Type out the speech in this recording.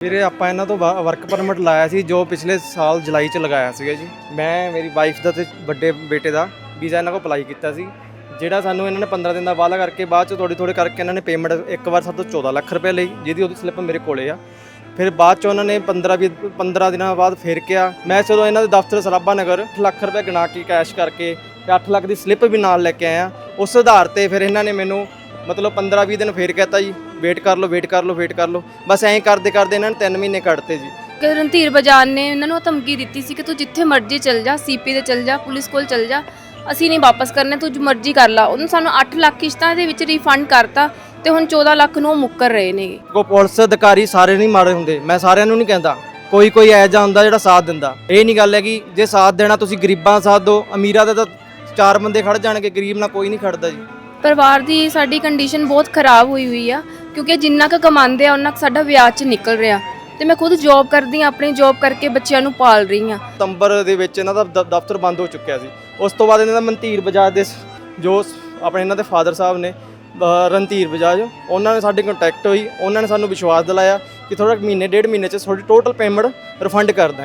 ਵੀਰੇ, ਆਪਾਂ ਇਹਨਾਂ ਤੋਂ ਵਰਕ ਪਰਮਿਟ ਲਾਇਆ ਸੀ ਜੋ ਪਿਛਲੇ ਸਾਲ ਜੁਲਾਈ ਚ ਲਗਾਇਆ ਸੀਗਾ ਜੀ। ਮੈਂ, ਮੇਰੀ ਵਾਈਫ ਦਾ ਤੇ ਵੱਡੇ ਬੇਟੇ ਦਾ ਵੀਜ਼ਾ ਇਹਨਾਂ ਕੋਲ ਅਪਲਾਈ ਕੀਤਾ ਸੀ। ਜਿਹੜਾ ਸਾਨੂੰ ਇਹਨਾਂ ਨੇ 15 ਦਿਨ ਦਾ ਵਾਅਦਾ ਕਰਕੇ ਬਾਅਦ ਚ ਥੋੜੀ ਥੋੜੇ ਕਰਕੇ ਇਹਨਾਂ ਨੇ ਪੇਮੈਂਟ ਇੱਕ ਵਾਰ ਸਾਡੇ ਤੋਂ 14 ਲੱਖ ਰੁਪਏ ਲਈ, ਜਿਹਦੀ ਉਹਦੀ ਸਲਿੱਪ ਮੇਰੇ ਕੋਲੇ ਆ। ਫਿਰ ਬਾਅਦ ਚ ਉਹਨਾਂ ਨੇ 15 ਵੀ 15 ਦਿਨਾਂ ਬਾਅਦ ਫਿਰ ਕਿਹਾ। ਮੈਂ ਜਦੋਂ ਇਹਨਾਂ ਦੇ ਦਫ਼ਤਰ ਸਰਾਭਾ ਨਗਰ ਅੱਠ ਲੱਖ ਰੁਪਏ ਗਿਣਾ ਕੇ ਕੈਸ਼ ਕਰਕੇ ਤੇ 8 ਲੱਖ ਦੀ ਸਲਿੱਪ ਵੀ ਨਾਲ ਲੈ ਕੇ ਆਇਆ। ਉਸ ਆਧਾਰ ਤੇ ਫਿਰ ਇਹਨਾਂ ਨੇ ਮੈਨੂੰ ਮਤਲਬ 15 20 ਦਿਨ ਫੇਰ ਕਹਤਾ ਜੀ ਵੇਟ ਕਰ ਲਓ ਵੇਟ ਕਰ ਲਓ ਵੇਟ ਕਰ ਲਓ। ਬਸ ਐਂ ਕਰਦੇ ਕਰਦੇ ਇਹਨਾਂ ਨੇ 3 ਮਹੀਨੇ ਕੱਢਤੇ ਜੀ। ਰਣਧੀਰ ਬਜਾਜ ਨੇ ਇਹਨਾਂ ਨੂੰ ਧਮਕੀ ਦਿੱਤੀ ਸੀ ਕਿ ਤੂੰ ਜਿੱਥੇ ਮਰਜ਼ੀ ਚਲ ਜਾ ਸੀਪੀ ਤੇ ਚਲ ਜਾ ਪੁਲਿਸ ਕੋਲ ਚਲ ਜਾ ਅਸੀਂ ਨਹੀਂ ਵਾਪਸ ਕਰਨੇ ਤੂੰ ਜੋ ਮਰਜ਼ੀ ਕਰ ਲਾ। ਉਹਨੂੰ ਸਾਨੂੰ 8 ਲੱਖ ਕਿਸ਼ਤਾਂ ਦੇ ਵਿੱਚ ਰਿਫੰਡ ਕਰਤਾ ਤੇ ਹੁਣ 14 ਲੱਖ ਨੂੰ ਉਹ ਮੁੱਕਰ ਰਹੇ ਨੇਗੇ ਕੋ ਪੁਲਿਸ ਅਧਿਕਾਰੀ ਸਾਰੇ ਨਹੀਂ ਮਾੜੇ ਹੁੰਦੇ ਮੈਂ ਸਾਰਿਆਂ ਨੂੰ ਨਹੀਂ ਕਹਿੰਦਾ। ਕੋਈ ਕੋਈ ਐ ਜਾ ਹੁੰਦਾ ਜਿਹੜਾ ਸਾਥ ਦਿੰਦਾ। ਇਹ ਨਹੀਂ ਗੱਲ ਹੈ ਕਿ ਜੇ ਸਾਥ ਦੇਣਾ ਤੁਸੀਂ ਗਰੀਬਾਂ ਦਾ ਸਾਥ ਦਿਓ ਅਮੀਰਾਂ ਦਾ ਤਾਂ ਚਾਰ ਬੰਦੇ ਖੜ ਜਾਣਗੇ ਗਰੀਬ ਨਾਲ ਕੋਈ ਨਹੀਂ ਖੜਦਾ ਜੀ। ਪਰਿਵਾਰ ਦੀ ਸਾਡੀ ਕੰਡੀਸ਼ਨ ਬਹੁਤ ਖਰਾਬ ਹੋਈ ਹੋਈ ਆ ਕਿਉਂਕਿ ਜਿੰਨਾ ਕੁ ਕਮਾਉਂਦੇ ਆ ਉਹਨਾਂ ਕੁ ਸਾਡਾ ਵਿਆਜ ਚ ਨਿਕਲ ਰਿਹਾ। ਤੇ ਮੈਂ ਖੁਦ ਜੌਬ ਕਰਦੀ ਆ ਆਪਣੀ ਜੌਬ ਕਰਕੇ ਬੱਚਿਆਂ ਨੂੰ ਪਾਲ ਰਹੀ ਆ। ਸਤੰਬਰ ਦੇ ਵਿੱਚ ਇਹਨਾਂ ਦਾ ਦ- ਦਫ਼ਤਰ ਬੰਦ ਹੋ ਚੁੱਕਿਆ ਸੀ। ਉਸ ਤੋਂ ਬਾਅਦ ਇਹਨਾਂ ਦਾ ਮਨਤੀਰ ਬਜਾਜ ਦੇ ਸ- ਜੋ ਸ- ਆਪਣੇ ਇਹਨਾਂ ਦੇ ਫਾਦਰ ਸਾਹਿਬ ਨੇ ਅ, ਰਣਧੀਰ ਬਜਾਜ ਉਹਨਾਂ ਨੇ ਸਾਡੇ ਕੰਟੈਕਟ ਹੋਈ ਉਹਨਾਂ ਨੇ ਸਾਨੂੰ ਵਿਸ਼ਵਾਸ ਦਿਲਾਇਆ ਕਿ ਥੋੜਾ ਮਹੀਨੇ ਡੇਢ ਮਹੀਨੇ ਚ ਤੁਹਾਡੀ ਟੋਟਲ ਪੇਮੈਂਟ ਰਿਫੰਡ ਕਰ ਦਾਂਗੇ।